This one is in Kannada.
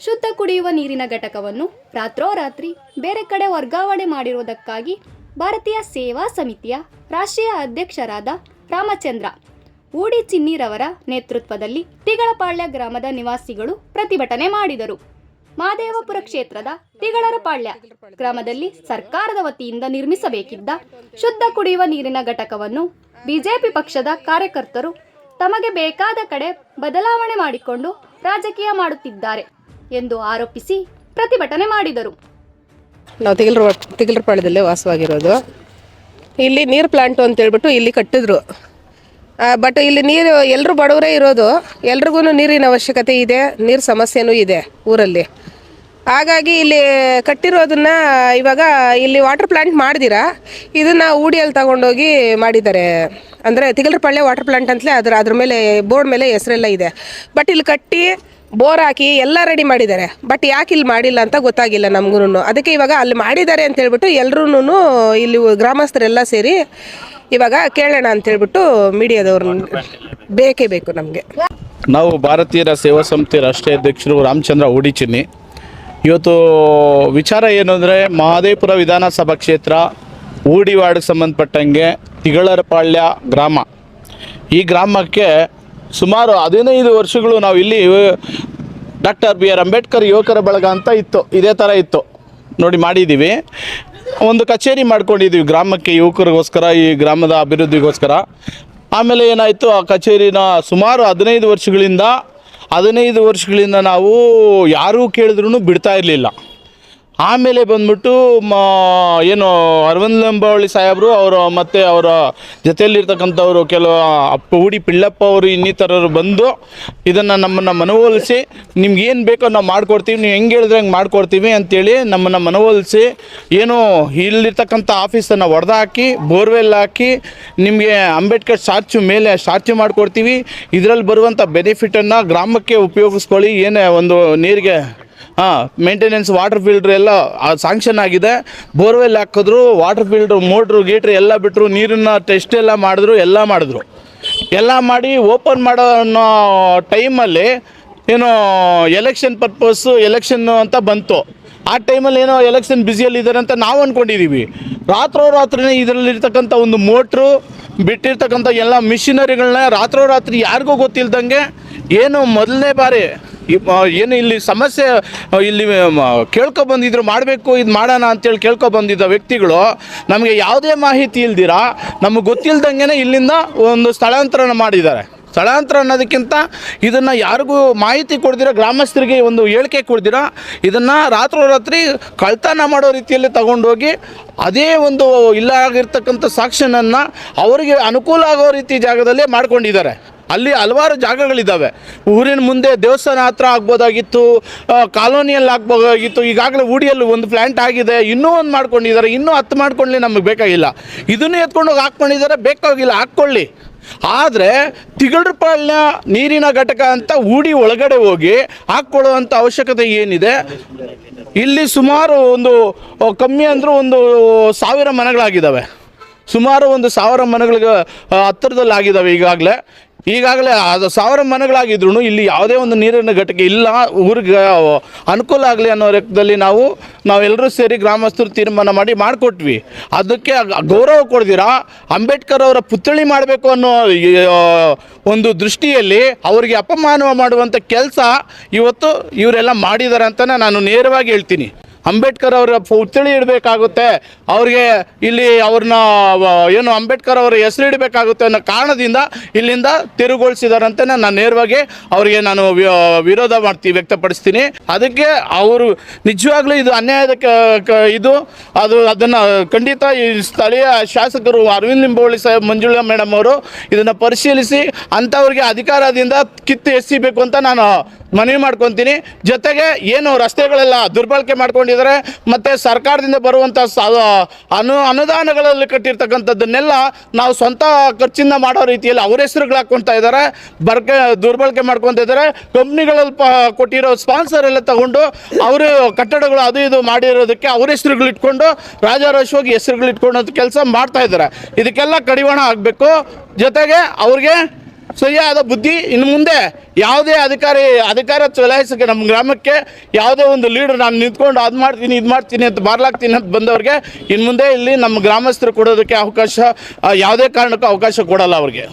ಶುದ್ಧ ಕುಡಿಯುವ ನೀರಿನ ಘಟಕವನ್ನು ರಾತ್ರೋರಾತ್ರಿ ಬೇರೆ ಕಡೆ ವರ್ಗಾವಣೆ ಮಾಡಿರುವುದಕ್ಕಾಗಿ ಭಾರತೀಯ ಸೇವಾ ಸಮಿತಿಯ ರಾಷ್ಟ್ರೀಯ ಅಧ್ಯಕ್ಷರಾದ ರಾಮಚಂದ್ರ, ಊಡಿ ಚಿನ್ನಿರವರ ನೇತೃತ್ವದಲ್ಲಿ ತಿಗಳಪಾಳ್ಯ ಗ್ರಾಮದ ನಿವಾಸಿಗಳು ಪ್ರತಿಭಟನೆ ಮಾಡಿದರು. ಮಾದೇವಪುರ ಕ್ಷೇತ್ರದ ತಿಗಳರಪಾಳ್ಯ ಗ್ರಾಮದಲ್ಲಿ ಸರ್ಕಾರದ ವತಿಯಿಂದ ನಿರ್ಮಿಸಬೇಕಿದ್ದ ಶುದ್ಧ ಕುಡಿಯುವ ನೀರಿನ ಘಟಕವನ್ನು ಬಿಜೆಪಿ ಪಕ್ಷದ ಕಾರ್ಯಕರ್ತರು ತಮಗೆ ಬೇಕಾದ ಕಡೆ ಬದಲಾವಣೆ ಮಾಡಿಕೊಂಡು ರಾಜಕೀಯ ಮಾಡುತ್ತಿದ್ದಾರೆ ಎಂದು ಆರೋಪಿಸಿ ಪ್ರತಿಭಟನೆ ಮಾಡಿದರು. ನಾವು ತಿಗಲ್ರ ತಿಗಲ್ರಪಾಳ್ಯದಲ್ಲೇ ವಾಸವಾಗಿರೋದು. ಇಲ್ಲಿ ನೀರು ಪ್ಲಾಂಟು ಅಂತ ಹೇಳ್ಬಿಟ್ಟು ಇಲ್ಲಿ ಕಟ್ಟಿದ್ರು. ಬಟ್ ಇಲ್ಲಿ ನೀರು ಎಲ್ಲರೂ ಬಡವರೇ ಇರೋದು. ಎಲ್ರಿಗೂ ನೀರಿನ ಅವಶ್ಯಕತೆ ಇದೆ, ನೀರು ಸಮಸ್ಯೆನೂ ಇದೆ ಊರಲ್ಲಿ. ಹಾಗಾಗಿ ಇಲ್ಲಿ ಕಟ್ಟಿರೋದನ್ನ ಇವಾಗ ಇಲ್ಲಿ ವಾಟರ್ ಪ್ಲಾಂಟ್ ಮಾಡಿದಿರಾ? ಇದನ್ನ ಊಡಿಯಲ್ಲಿ ತಗೊಂಡೋಗಿ ಮಾಡಿದ್ದಾರೆ. ಅಂದರೆ ತಿಗಲ್ರಪಾಳ್ಯ ವಾಟರ್ ಪ್ಲಾಂಟ್ ಅಂತಲೇ ಅದ್ರ ಅದ್ರ ಮೇಲೆ ಬೋರ್ಡ್ ಮೇಲೆ ಹೆಸರೆಲ್ಲ ಇದೆ. ಬಟ್ ಇಲ್ಲಿ ಕಟ್ಟಿ ಬೋರ್ ಹಾಕಿ ಎಲ್ಲ ರೆಡಿ ಮಾಡಿದ್ದಾರೆ. ಬಟ್ ಯಾಕೆ ಇಲ್ಲಿ ಮಾಡಿಲ್ಲ ಅಂತ ಗೊತ್ತಾಗಿಲ್ಲ ನಮಗೂ ಅದಕ್ಕೆ ಇವಾಗ ಅಲ್ಲಿ ಮಾಡಿದ್ದಾರೆ ಅಂತ ಹೇಳ್ಬಿಟ್ಟು ಎಲ್ರೂ ಇಲ್ಲಿ ಗ್ರಾಮಸ್ಥರೆಲ್ಲ ಸೇರಿ ಇವಾಗ ಕೇಳೋಣ ಅಂತ ಹೇಳ್ಬಿಟ್ಟು ಮೀಡಿಯಾದವ್ರು ಬೇಕೇ. ಬೇಕು ನಮಗೆ. ನಾವು ಭಾರತೀಯರ ಸೇವಾ ಸಂಸ್ಥೆ ರಾಷ್ಟ್ರೀಯ ಅಧ್ಯಕ್ಷರು ರಾಮಚಂದ್ರ ಉಡಿಚಿನ್ನಿ. ಇವತ್ತು ವಿಚಾರ ಏನು ಅಂದರೆ ಮಹದೇಪುರ ವಿಧಾನಸಭಾ ಕ್ಷೇತ್ರ ಊಡಿ ವಾರ್ಡ್ಗೆ ಸಂಬಂಧಪಟ್ಟಂಗೆ ತಿಗಳರಪಾಳ್ಯ ಗ್ರಾಮ. ಈ ಗ್ರಾಮಕ್ಕೆ ಸುಮಾರು ಹದಿನೈದು ವರ್ಷಗಳು ನಾವು ಇಲ್ಲಿ ಡಾಕ್ಟರ್ ಬಿ ಆರ್ ಅಂಬೇಡ್ಕರ್ ಯುವಕರ ಬಳಗ ಅಂತ ಇತ್ತು, ಇದೇ ಥರ ಇತ್ತು. ನೋಡಿ ಮಾಡಿದ್ದೀವಿ ಒಂದು ಕಚೇರಿ ಮಾಡ್ಕೊಂಡಿದ್ದೀವಿ ಗ್ರಾಮಕ್ಕೆ ಯುವಕರಿಗೋಸ್ಕರ, ಈ ಗ್ರಾಮದ ಅಭಿವೃದ್ಧಿಗೋಸ್ಕರ. ಆಮೇಲೆ ಏನಾಯಿತು, ಆ ಕಚೇರಿನ ಸುಮಾರು ಹದಿನೈದು ವರ್ಷಗಳಿಂದ ಹದಿನೈದು ವರ್ಷಗಳಿಂದ ನಾವು ಯಾರೂ ಕೇಳಿದ್ರೂ ಬಿಡ್ತಾ ಇರಲಿಲ್ಲ. ಆಮೇಲೆ ಬಂದ್ಬಿಟ್ಟು ಏನು, ಅರವಿಂದ್ ಲಂಬಾವಳಿ ಸಾಹೇಬರು ಅವರು ಮತ್ತು ಅವರ ಜೊತೆಯಲ್ಲಿರ್ತಕ್ಕಂಥವ್ರು ಕೆಲವು ಅಪ್ಪ ಉಡಿ ಪಿಳ್ಳಪ್ಪ ಅವರು ಇನ್ನಿತರರು ಬಂದು ಇದನ್ನು ನಮ್ಮನ್ನು ಮನವೊಲಿಸಿ ನಿಮ್ಗೇನು ಬೇಕೋ ನಾವು ಮಾಡಿಕೊಡ್ತೀವಿ, ನೀವು ಹೆಂಗೆ ಹೇಳಿದ್ರೆ ಹಂಗೆ ಮಾಡಿಕೊಡ್ತೀವಿ ಅಂತೇಳಿ ನಮ್ಮನ್ನು ಮನವೊಲಿಸಿ, ಏನು ಇಲ್ಲಿರ್ತಕ್ಕಂಥ ಆಫೀಸನ್ನು ಹೊಡೆದಾಕಿ ಬೋರ್ವೆಲ್ ಹಾಕಿ, ನಿಮಗೆ ಅಂಬೇಡ್ಕರ್ ಸ್ಟ್ಯಾಚು ಮೇಲೆ ಸ್ಟ್ಯಾಚು ಮಾಡಿಕೊಡ್ತೀವಿ, ಇದರಲ್ಲಿ ಬರುವಂಥ ಬೆನಿಫಿಟನ್ನು ಗ್ರಾಮಕ್ಕೆ ಉಪಯೋಗಿಸ್ಕೊಳ್ಳಿ, ಏನೇ ಒಂದು ನೀರಿಗೆ ಹಾಂ ಮೇಂಟೆನೆನ್ಸ್ ವಾಟರ್ ಫಿಲ್ಟ್ರ್ ಎಲ್ಲ ಸ್ಯಾಂಕ್ಷನ್ ಆಗಿದೆ. ಬೋರ್ವೆಲ್ ಹಾಕಿದ್ರು ವಾಟರ್ ಫಿಲ್ಟ್ರ್ ಮೋಟ್ರು ಗೀಟ್ರ್ ಎಲ್ಲ ಬಿಟ್ಟರು ನೀರನ್ನ ಟೆಸ್ಟ್ ಎಲ್ಲ ಮಾಡಿದ್ರು ಎಲ್ಲ ಮಾಡಿದ್ರು. ಎಲ್ಲ ಮಾಡಿ ಓಪನ್ ಮಾಡೋ ಅನ್ನೋ ಟೈಮಲ್ಲಿ ಏನೋ ಎಲೆಕ್ಷನ್ ಪರ್ಪಸ್ಸು ಎಲೆಕ್ಷನ್ನು ಅಂತ ಬಂತು. ಆ ಟೈಮಲ್ಲಿ ಏನೋ ಎಲೆಕ್ಷನ್ ಬ್ಯುಸಿಯಲ್ಲಿದ್ದಾರೆ ಅಂತ ನಾವು ಅಂದ್ಕೊಂಡಿದ್ದೀವಿ ರಾತ್ರೋರಾತ್ರಿನೇ ಇದರಲ್ಲಿರ್ತಕ್ಕಂಥ ಒಂದು ಮೋಟ್ರು ಬಿಟ್ಟಿರ್ತಕ್ಕಂಥ ಎಲ್ಲ ಮಿಷಿನರಿಗಳನ್ನ ರಾತ್ರೋರಾತ್ರಿ ಯಾರಿಗೂ ಗೊತ್ತಿಲ್ದಂಗೆ, ಏನು ಮೊದಲನೇ ಬಾರಿ ಏನು ಇಲ್ಲಿ ಸಮಸ್ಯೆ ಇಲ್ಲಿ ಕೇಳ್ಕೊ ಬಂದಿದ್ರು ಮಾಡಬೇಕು, ಇದು ಮಾಡೋಣ ಅಂತೇಳಿ ಕೇಳ್ಕೊ ಬಂದಿದ್ದ ವ್ಯಕ್ತಿಗಳು, ನಮಗೆ ಯಾವುದೇ ಮಾಹಿತಿ ಇಲ್ದಿರ, ನಮಗೆ ಗೊತ್ತಿಲ್ದಂಗೆ ಇಲ್ಲಿಂದ ಒಂದು ಸ್ಥಳಾಂತರನ ಮಾಡಿದ್ದಾರೆ. ಸ್ಥಳಾಂತರ ಅನ್ನೋದಕ್ಕಿಂತ ಇದನ್ನು ಯಾರಿಗೂ ಮಾಹಿತಿ ಕೊಡ್ದಿರ, ಗ್ರಾಮಸ್ಥರಿಗೆ ಒಂದು ಹೇಳಿಕೆ ಕೊಡ್ದಿರ, ಇದನ್ನು ರಾತ್ರೋರಾತ್ರಿ ಕಳ್ತನ ಮಾಡೋ ರೀತಿಯಲ್ಲಿ ತಗೊಂಡೋಗಿ, ಅದೇ ಒಂದು ಇಲ್ಲ ಆಗಿರ್ತಕ್ಕಂಥ ಸಾಕ್ಷನನ್ನು ಅವರಿಗೆ ಅನುಕೂಲ ಆಗೋ ರೀತಿ ಜಾಗದಲ್ಲೇ ಮಾಡ್ಕೊಂಡಿದ್ದಾರೆ. ಅಲ್ಲಿ ಹಲವಾರು ಜಾಗಗಳಿದ್ದಾವೆ. ಊರಿನ ಮುಂದೆ ದೇವಸ್ಥಾನ ಹತ್ರ ಆಗ್ಬೋದಾಗಿತ್ತು ಕಾಲೋನಿಯಲ್ಲಿ ಆಗ್ಬೋದಾಗಿತ್ತು, ಈಗಾಗಲೇ ಊಡಿಯಲ್ಲಿ ಒಂದು ಪ್ಲ್ಯಾಂಟ್ ಆಗಿದೆ, ಇನ್ನೂ ಒಂದು ಮಾಡ್ಕೊಂಡಿದ್ದಾರೆ, ಇನ್ನೂ ಹತ್ತು ಮಾಡ್ಕೊಳ್ಳಿ ನಮಗೆ ಬೇಕಾಗಿಲ್ಲ. ಇದನ್ನು ಎತ್ಕೊಂಡೋಗಿ ಹಾಕ್ಕೊಂಡಿದ್ದಾರೆ, ಬೇಕಾಗಿಲ್ಲ, ಹಾಕ್ಕೊಳ್ಳಿ. ಆದರೆ ತಿಗಳರಪಾಳ್ಯ ನೀರಿನ ಘಟಕ ಅಂತ ಊಡಿ ಒಳಗಡೆ ಹೋಗಿ ಹಾಕ್ಕೊಳ್ಳುವಂಥ ಅವಶ್ಯಕತೆ ಏನಿದೆ? ಇಲ್ಲಿ ಸುಮಾರು ಒಂದು ಕಮ್ಮಿ ಅಂದರೂ ಒಂದು ಸಾವಿರ ಮನೆಗಳಾಗಿದ್ದಾವೆ. ಸುಮಾರು ಒಂದು ಸಾವಿರ ಮನೆಗಳಿಗೆ ಹತ್ತಿರದಲ್ಲಿ ಆಗಿದ್ದಾವೆ ಈಗಾಗಲೇ. ಈಗಾಗಲೇ ಅದು ಸಾವಿರ ಮನೆಗಳಾಗಿದ್ರು ಇಲ್ಲಿ ಯಾವುದೇ ಒಂದು ನೀರಿನ ಘಟಕ ಇಲ್ಲ. ಊರಿಗೆ ಅನುಕೂಲ ಆಗಲಿ ಅನ್ನೋ ಲೆಕ್ಕದಲ್ಲಿ ನಾವು ನಾವೆಲ್ಲರೂ ಸೇರಿ ಗ್ರಾಮಸ್ಥರು ತೀರ್ಮಾನ ಮಾಡಿ ಮಾಡಿಕೊಟ್ವಿ. ಅದಕ್ಕೆ ಗೌರವ ಕೊಡ್ದಿರಾ? ಅಂಬೇಡ್ಕರ್ ಅವರ ಪುತ್ಥಳಿ ಮಾಡಬೇಕು ಅನ್ನೋ ಒಂದು ದೃಷ್ಟಿಯಲ್ಲಿ ಅವರಿಗೆ ಅಪಮಾನ ಮಾಡುವಂಥ ಕೆಲಸ ಇವತ್ತು ಇವರೆಲ್ಲ ಮಾಡಿದ್ದಾರೆ ಅಂತಲೇ ನಾನು ನೇರವಾಗಿ ಹೇಳ್ತೀನಿ. ಅಂಬೇಡ್ಕರ್ ಅವರ ಪುತ್ಥಳಿ ಇಡಬೇಕಾಗುತ್ತೆ. ಅವ್ರಿಗೆ ಇಲ್ಲಿ ಅವ್ರನ್ನ ಏನು ಅಂಬೇಡ್ಕರ್ ಅವರ ಹೆಸರು ಇಡಬೇಕಾಗುತ್ತೆ ಅನ್ನೋ ಕಾರಣದಿಂದ ಇಲ್ಲಿಂದ ತಿರುಗೊಳಿಸಿದಾರಂತೆ ನಾನು ನೇರವಾಗಿ ಅವರಿಗೆ ನಾನು ವಿರೋಧ ಮಾಡ್ತೀನಿ ವ್ಯಕ್ತಪಡಿಸ್ತೀನಿ. ಅದಕ್ಕೆ ಅವರು ನಿಜವಾಗ್ಲೂ ಇದು ಅನ್ಯಾಯದ ಇದು. ಅದು ಅದನ್ನು ಖಂಡಿತ ಈ ಸ್ಥಳೀಯ ಶಾಸಕರು ಅರವಿಂದ್ ಲಿಂಬೋಳಿ ಸಾಹೇಬ್ ಮಂಜುಳಾ ಮೇಡಮ್ ಅವರು ಇದನ್ನು ಪರಿಶೀಲಿಸಿ ಅಂಥವ್ರಿಗೆ ಅಧಿಕಾರದಿಂದ ಕಿತ್ತು ಎಸಿಬೇಕು ಅಂತ ನಾನು ಮನವಿ ಮಾಡ್ಕೊತೀನಿ. ಜೊತೆಗೆ ಏನು ರಸ್ತೆಗಳೆಲ್ಲ ದುರ್ಬಳಕೆ ಮಾಡ್ಕೊಂಡಿದ್ದಾರೆ ಮತ್ತು ಸರ್ಕಾರದಿಂದ ಬರುವಂಥ ಅನು ಅನುದಾನಗಳಲ್ಲಿ ಕಟ್ಟಿರ್ತಕ್ಕಂಥದ್ದನ್ನೆಲ್ಲ ನಾವು ಸ್ವಂತ ಖರ್ಚಿಂದ ಮಾಡೋ ರೀತಿಯಲ್ಲಿ ಅವ್ರ ಹೆಸರುಗಳು ಹಾಕ್ಕೊಳ್ತಾ ಇದ್ದಾರೆ. ಬರ್ಕೆ ದುರ್ಬಳಕೆ ಮಾಡ್ಕೊತಾ ಇದ್ದಾರೆ. ಕಂಪ್ನಿಗಳಲ್ಲಿ ಪ ಕೊಟ್ಟಿರೋ ಸ್ಪಾನ್ಸರ್ ಎಲ್ಲ ತಗೊಂಡು ಅವರು ಕಟ್ಟಡಗಳು ಅದು ಇದು ಮಾಡಿರೋದಕ್ಕೆ ಅವ್ರ ಹೆಸರುಗಳು ಇಟ್ಕೊಂಡು ರಾಜಾರೋಷವಾಗಿ ಹೆಸರುಗಳು ಇಟ್ಕೊಂಡು ಕೆಲಸ ಮಾಡ್ತಾ ಇದ್ದಾರೆ. ಇದಕ್ಕೆಲ್ಲ ಕಡಿವಾಣ ಆಗಬೇಕು ಜೊತೆಗೆ ಅವ್ರಿಗೆ ಸರಿಯಾದ ಬುದ್ಧಿ ಇನ್ನು ಮುಂದೆ ಯಾವುದೇ ಅಧಿಕಾರಿ, ಅಧಿಕಾರ ಚಲಾಯಿಸೋಕ್ಕೆ ನಮ್ಮ ಗ್ರಾಮಕ್ಕೆ ಯಾವುದೇ ಒಂದು ಲೀಡರ್ ನಾನು ನಿಂತ್ಕೊಂಡು ಅದು ಮಾಡ್ತೀನಿ, ಇದು ಮಾಡ್ತೀನಿ ಅಂತ ಬಾರ್ಲಾಗ್ತೀನಿ ಅಂತ ಬಂದವ್ರಿಗೆ ಇನ್ನು ಮುಂದೆ ಇಲ್ಲಿ ನಮ್ಮ ಗ್ರಾಮಸ್ಥರು ಕೊಡೋದಕ್ಕೆ ಅವಕಾಶ ಯಾವುದೇ ಕಾರಣಕ್ಕೂ ಅವಕಾಶ ಕೊಡಲ್ಲ ಅವ್ರಿಗೆ.